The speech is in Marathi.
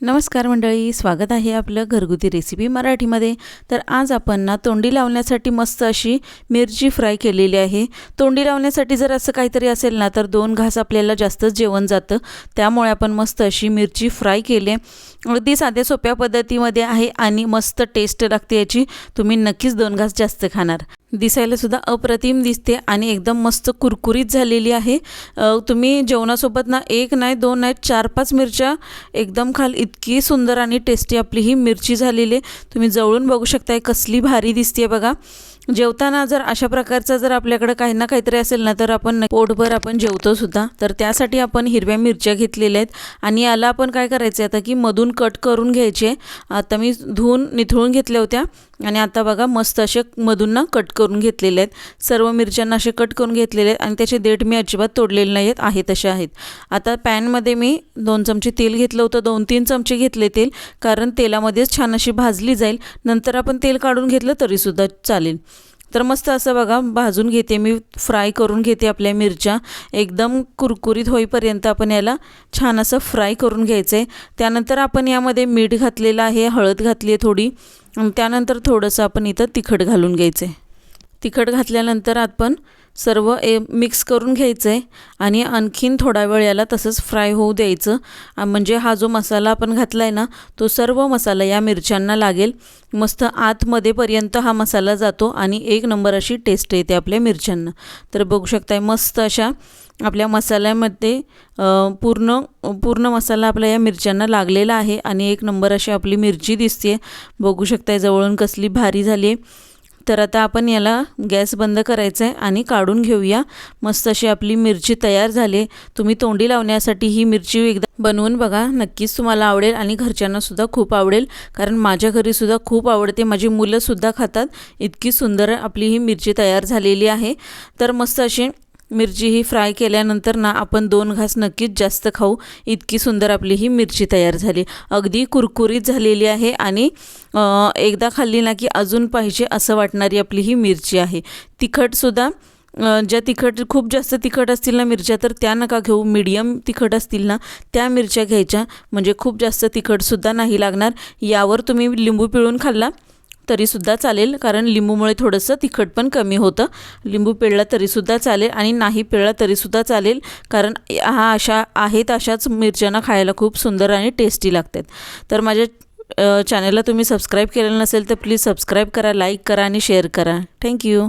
नमस्कार मंडळी स्वागत आहे आपलं घरगुती रेसिपी मराठीमध्ये. तर आज आपण ना तोंडी लावण्यासाठी मस्त अशी मिरची फ्राय केलेली आहे. तोंडी लावण्यासाठी जर असं काहीतरी असेल ना तर दोन घास आपल्याला जास्तच जेवण जातं. त्यामुळे आपण मस्त अशी मिरची फ्राय केली आहे. अगदी साध्या सोप्या पद्धतीमध्ये आहे आणि मस्त टेस्ट लागते याची. तुम्ही नक्कीच दोन घास जास्त खाणार. दिसायला सुद्धा अप्रतिम दिसते आणि एकदम मस्त कुरकुरीत झालेली आहे. तुम्ही जेवणासोबत ना एक नाही दोन नाही चार पाच मिरच्या एकदम खाल इतकी सुंदर आणि टेस्टी आपली ही मिरची झालेली आहे. तुम्ही जवळून बघू शकताय कसली भारी दिसते बघा. जेवताना जर अशा प्रकारचा जर आपल्याकडं काही ना काहीतरी असेल ना तर आपण पोटभर आपण जेवतो सुद्धा. तर त्यासाठी आपण हिरव्या मिरच्या घेतलेल्या आहेत. आणि याला आपण काय करायचं आहे आता की मधून कट करून घ्यायचे. आता मी धुवून निथळून घेतल्या होत्या. आणि आता बघा मस्त असे मधून ना कट करून घेतलेले आहेत. सर्व मिरच्यांना असे कट करून घेतलेले आहेत. आणि त्याचे देठ मी अजिबात तोडलेले नाही आहेत आहे तसे आहेत. आता पॅनमध्ये मी दोन चमचे तेल घेतलं होतं. दोन तीन चमचे घेतले तेल. कारण तेलामध्येच छान अशी भाजली जाईल. नंतर आपण तेल काढून घेतलं तरीसुद्धा चालेल. तर मस्त असं बघा भाजून घेते मी फ्राय करून घेते आपल्या मिरच्या. एकदम कुरकुरीत होईपर्यंत आपण याला छान असं फ्राय करून घ्यायचं आहे त्यानंतर आपण यामध्ये मीठ घातलेलं आहे हळद घातली आहे थोडी. त्यानंतर थोडंसं आपण इथं तिखट घालून घ्यायचं आहे तिखट घातल्यानंतर आपण सर्व ए मिक्स करून घ्यायचं आहे आणि आणखीन थोडा वेळ याला तसंच फ्राय होऊ द्यायचं. म्हणजे हा जो मसाला आपण घातला आहे ना तो सर्व मसाला या मिरच्यांना लागेल. मस्त आतमध्येपर्यंत हा मसाला जातो आणि एक नंबर अशी टेस्ट येते आपल्या मिरच्यांना. तर बघू शकताय मस्त अशा आपल्या मसाल्यामध्ये पूर्ण पूर्ण मसाला आपल्या या मिरच्यांना लागलेला आहे आणि एक नंबर अशी आपली मिरची दिसते बघू शकताय जवळून कसली भारी झाली आहे तर आता आपण याला गॅस बंद करायचा आहे आणि काढून घेऊया. मस्त अशी आपली मिरची तयार झाली. तुम्ही तोंडी लावण्यासाठी ही मिरची एकदा बनवून बघा. नक्कीच तुम्हाला आवडेल आणि घरच्यांनासुद्धा खूप आवडेल. कारण माझ्या घरीसुद्धा खूप आवडते. माझी मुलंसुद्धा खातात. इतकी सुंदर आपली ही मिरची तयार झालेली आहे. तर मस्त अशी मिरची ही फ्राय केल्यानंतर ना आपण दोन घास नक्कीच जास्त खाऊ. इतकी सुंदर आपली ही मिरची तयार झाली. अगदी कुरकुरीत झालेली आहे आणि एकदा खाल्ली ना की अजून पाहिजे असं वाटणारी आपली ही मिरची आहे. तिखटसुद्धा ज्या तिखट खूप जास्त तिखट असतील ना मिरच्या तर त्या नका घेऊ. मीडियम तिखट असतील ना त्या मिरच्या घ्यायच्या. म्हणजे खूप जास्त तिखटसुद्धा नाही लागणार. यावर तुम्ही लिंबू पिळून खाल्ला. तरीसुद्धा चालेल कारण लिंबूमुळे थोडंसं तिखट पण कमी होतं. लिंबू पिळला तरीसुद्धा चालेल आणि नाही पिळला तरीसुद्धा चालेल कारण हा अशा आहेत अशाच मिरच्यांना खायला खूप सुंदर आणि टेस्टी लागतात. तर माझ्या चॅनलला तुम्ही सबस्क्राईब केलेलं नसेल तर प्लीज सबस्क्राईब करा लाईक करा आणि शेअर करा. थँक्यू